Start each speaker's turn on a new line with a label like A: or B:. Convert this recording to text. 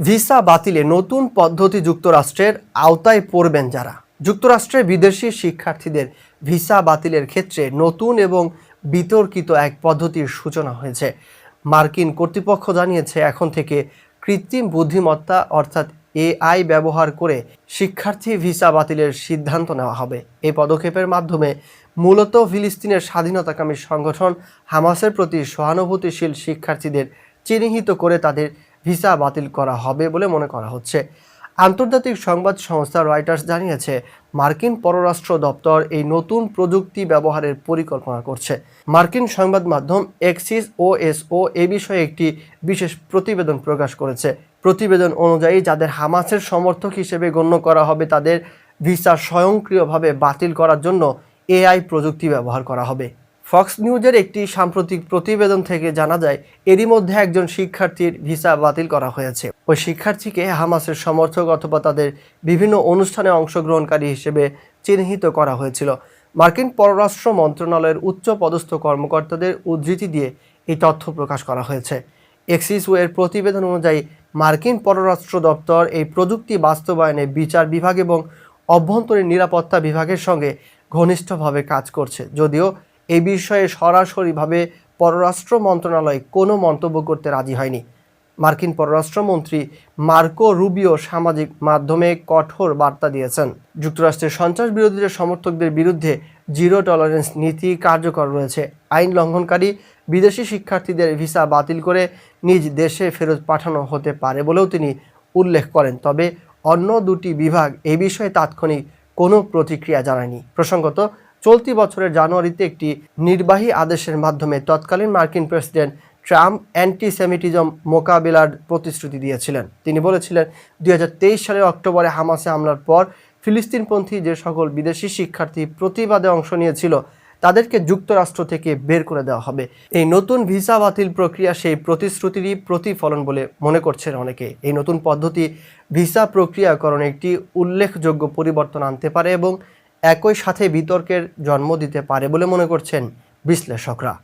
A: Visa বাতিলে নতুন পদ্ধতি যুক্তরাষ্ট্রের আওতায় পড়বেন যারা। যুক্তরাষ্ট্রের বিদেশি শিক্ষার্থীদের ভিসা বাতিলের ক্ষেত্রে নতুন এবং বিতর্কিত এক পদ্ধতির সূচনা হয়েছে। মার্কিন কর্তৃপক্ষ জানিয়েছে, এখন থেকে কৃত্রিম বুদ্ধিমত্তা অর্থাৎ এআই ব্যবহার করে শিক্ষার্থী ভিসা বাতিলের সিদ্ধান্ত নেওয়া হবে। এই পদক্ষেপের মাধ্যমে মূলত ফিলিস্তিনের স্বাধীনতাকামী সংগঠন হামাসের প্রতি সহানুভূতিশীল শিক্ষার্থীদের চিহ্নিত করে তাদের ভিসা বাতিল করা হবে বলে মনে করা হচ্ছে। আন্তর্জাতিক সংবাদ সংস্থা রয়টার্স জানিয়েছে, মার্কিন পররাষ্ট্র দপ্তর এই নতুন প্রযুক্তি ব্যবহারের পরিকল্পনা করছে। মার্কিন সংবাদ মাধ্যম এক্সিস ও এসও এ বিষয়ে একটি বিশেষ প্রতিবেদন প্রকাশ করেছে। প্রতিবেদন অনুযায়ী, যাদের হামাসের সমর্থক হিসেবে গণ্য করা হবে, তাদের ভিসা স্বয়ংক্রিয়ভাবে বাতিল করার জন্য এআই প্রযুক্তি ব্যবহার করা হবে। ফক্স নিউজের একটি সাম্প্রতিক প্রতিবেদন থেকে জানা যায়, এরই মধ্যে একজন শিক্ষার্থীর ভিসা বাতিল করা হয়েছে। ওই শিক্ষার্থীকে হামাসের সমর্থক অথবা তাদের বিভিন্ন অনুষ্ঠানে অংশগ্রহণকারী হিসেবে চিহ্নিত করা হয়েছিল। মার্কিন পররাষ্ট্র মন্ত্রণালয়ের উচ্চ পদস্থ কর্মকর্তাদের উদ্ধৃতি দিয়ে এই তথ্য প্রকাশ করা হয়েছে। এক্সিস ওয়ের প্রতিবেদন অনুযায়ী, মার্কিন পররাষ্ট্র দপ্তর এই প্রযুক্তি বাস্তবায়নে বিচার বিভাগ এবং অভ্যন্তরীণ নিরাপত্তা বিভাগের সঙ্গে ঘনিষ্ঠভাবে কাজ করছে। যদিও এই বিষয়ে সরাসরিভাবে পররাষ্ট্র মন্ত্রণালয় কোনো মন্তব্য করতে রাজি হয়নি। মার্কিন পররাষ্ট্রমন্ত্রী মার্কো রুবিও সামাজিক মাধ্যমে কঠোর বার্তা দিয়েছেন। যুক্তরাষ্ট্রের সন্ত্রাস বিরোধীদের সমর্থকদের বিরুদ্ধে জিরো টলারেন্স নীতি কার্যকর রয়েছে। আইন লঙ্ঘনকারী বিদেশি শিক্ষার্থীদের ভিসা বাতিল করে নিজ দেশে ফেরত পাঠানো হতে পারে বলেও তিনি উল্লেখ করেন। তবে অন্য দুটি বিভাগ এ বিষয়ে তাৎক্ষণিক কোনো প্রতিক্রিয়া জানায়নি। প্রসঙ্গত চলতি বছরের জানুয়ারিতে একটি নির্বাহী আদেশের মাধ্যমে তৎকালীন মার্কিন প্রেসিডেন্ট ট্রাম্প অ্যান্টিসেমিটিজম মোকাবিলার প্রতিশ্রুতি দিয়েছিলেন। তিনি বলেছিলেন দু হাজার তেইশ সালের অক্টোবরে হামাসে হামলার পর ফিলিস্তিনপন্থী যে সকল বিদেশি শিক্ষার্থী প্রতিবাদে অংশ নিয়েছিল, তাদেরকে যুক্তরাষ্ট্র থেকে বের করে দেওয়া হবে। এই নতুন ভিসা বাতিল প্রক্রিয়া সেই প্রতিশ্রুতিরই প্রতিফলন বলে মনে করছেন অনেকে। এই নতুন পদ্ধতি ভিসা প্রক্রিয়াকরণে একটি উল্লেখযোগ্য পরিবর্তন আনতে পারে এবং একই সাথে বিতর্কের জন্ম দিতে পারে বলে মনে করছেন বিশ্লেষকরা।